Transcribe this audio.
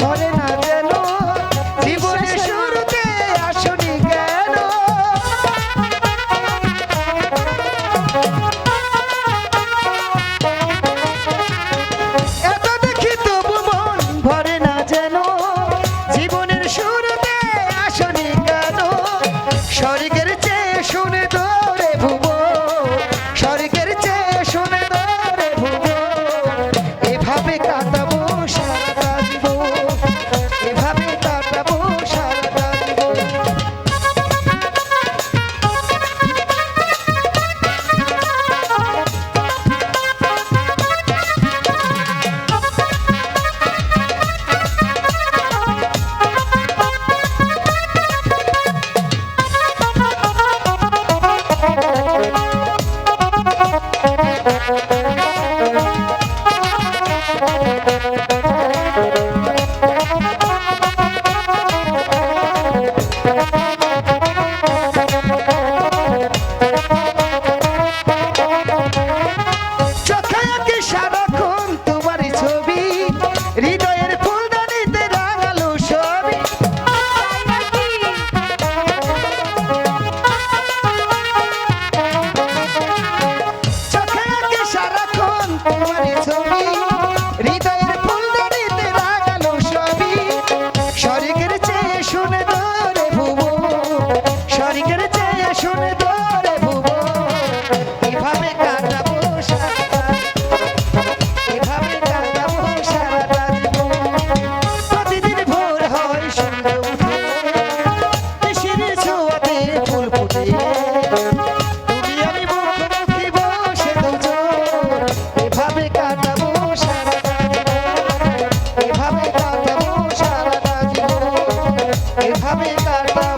মনে না যেন জীবনে শুরুতে আসনি কেন? এত দেখি তবু মন ভরে না যেন জীবনের শুরু Bonito. এভাবে কাটা